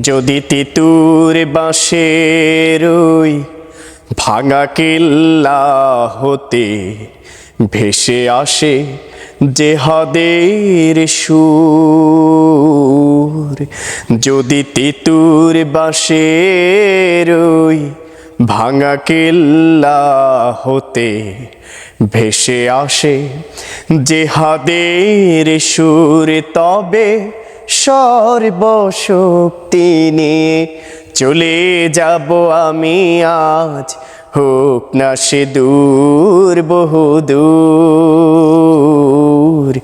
যদি তিতুর বাঁশের ভাঙা কিল্লা হতে ভেসে আসে জেহাদের সুর, যদি তিতুর বাঁশের ভাঙা কিল্লা হতে ভেসে আসে জেহাদের সুর, তবে সর্বশক্তি নিয়ে চলে যাব আমি আজ। হোক না সে দূর, বহু দূর।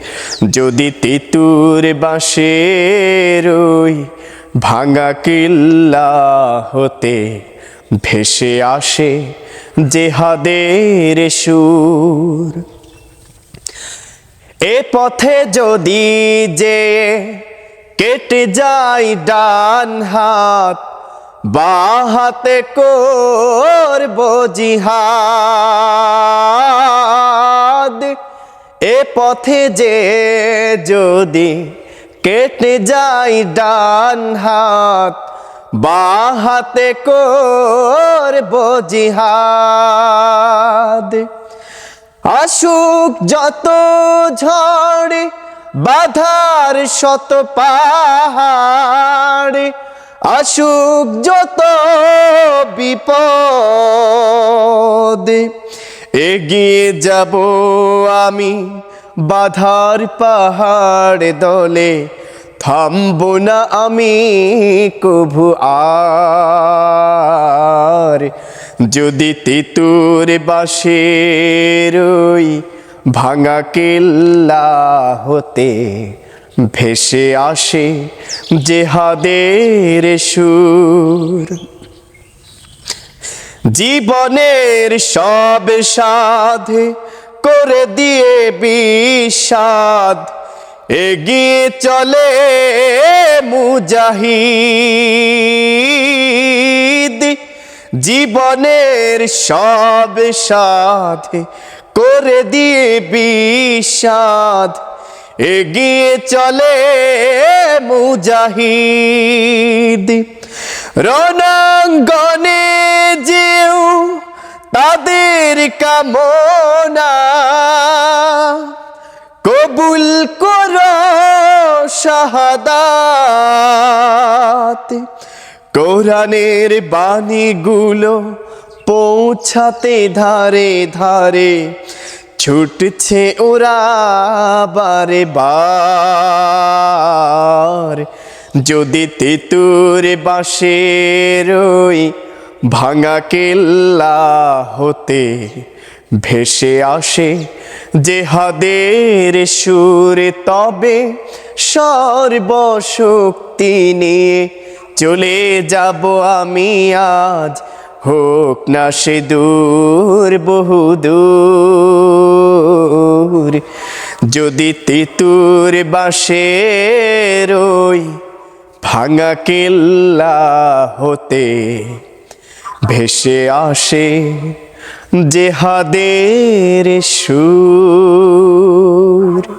যদি তিতুর বাঁশের ওই ভাঙা কিল্লা হতে ভেসে আসে জেহাদের সুর। এ পথে যদি যে কেটে যাই ডান হাত, বা হাতে করব জিহাদ। এ পথে যে যদি কেটে যাই ডান হাত, বা হাতে করব জিহাদ। আসুক যত ঝড় বাধার শত পাহাড়, আসুক যত বিপদ। এগিয়ে যাব আমি বাধার পাহাড় দলে, থামব না আমি কভু আর। যদি তিতুর বাসের ওই ভাঙা কেল্লা হতে ভেসে আসে জেহাদের সুর। জীবনের সব সাধে করে দিয়ে বিষাদ, এগিয়ে চলে মুজাহিদ। জীবনের সব সাধে করে দিয়ে বিষাদ এগিয়ে চলে মুজাহিদ। রণাঙ্গনে যেও তাদের কামনা। কবুল কর শাহাদাত। কোরআনের বাণীগুলো পৌঁছাতে ধারে ধারে ছুটছে ওরা বারে বার। যদি তেতুর বাঁশের ওই ভাঙা কেল্লা হতে ভেসে আসে জেহাদের সুর, তবে সর্বশক্তি নিয়ে চলে যাব আমি আজ হোক না সে দূর, বহু দূর। যদি তিতুর বাঁশের ওই ভাঙা কেল্লা হতে, ভেসে আসে জেহাদের সুর।